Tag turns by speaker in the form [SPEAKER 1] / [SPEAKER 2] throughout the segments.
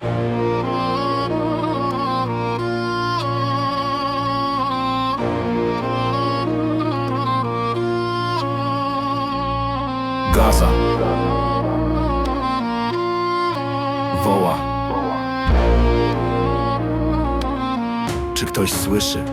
[SPEAKER 1] Gaza Woła Czy ktoś słyszy?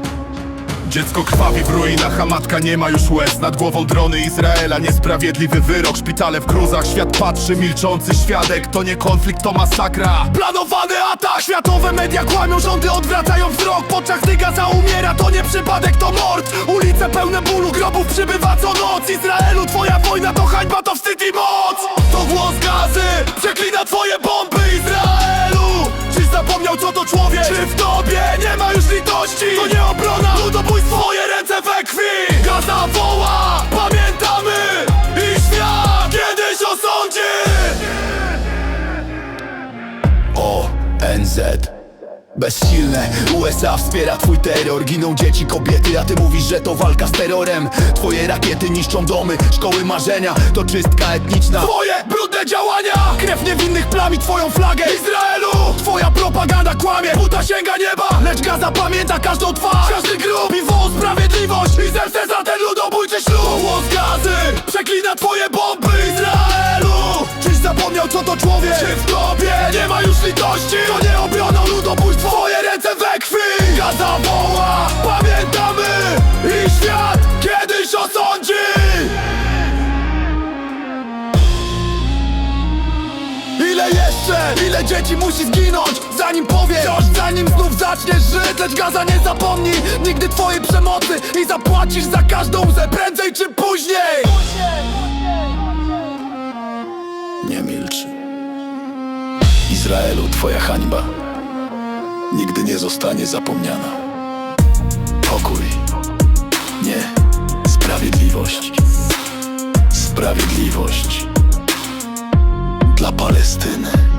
[SPEAKER 2] Dziecko krwawi w ruinach, a matka nie ma już łez. Nad głową drony Izraela, niesprawiedliwy wyrok. Szpitale w gruzach, świat patrzy, milczący świadek. To nie konflikt, to masakra. Planowany atak! Światowe media kłamią, rządy odwracają wzrok. Podczas gdy Gaza umiera, to nie przypadek, to mord. Ulice pełne bólu, grobów przybywa co noc. Izraelu, twoja wojna to hańba, to wstyd i moc. To głos gazy, przeklina twoje bomby Izraelu. Czyś zapomniał co to człowiek? Czy w tobie nie ręce we krwi Gaza woła, pamiętamy I świat kiedyś osądzi! ONZ Bezsilne USA wspiera twój terror. Giną dzieci, kobiety, a ty mówisz, że to walka z terrorem. Twoje rakiety niszczą domy, szkoły marzenia. To czystka etniczna. Twoje brudne działania! Krew niewinnych plami twoją flagę. Izraelu! Twoja propaganda kłamie. Buta sięga nieba Lecz Gaza pamięta każdą twarz. Każdy grób ludobójczy ślub Głos gazy Przeklina twoje bomby Izraelu Czyś zapomniał co to człowiek? Czy w tobie nie ma już litości? To nie obrona ludobójstwo Ile jeszcze? Ile dzieci musi zginąć? Zanim powiesz. Coś, zanim znów zaczniesz żyć. Lecz Gaza nie zapomni nigdy twojej przemocy I zapłacisz za każdą łzę. Prędzej czy później. Nie milcz. Izraelu, twoja hańba Nigdy nie zostanie zapomniana. Pokój. Nie. Sprawiedliwość. Sprawiedliwość dla Palestyny.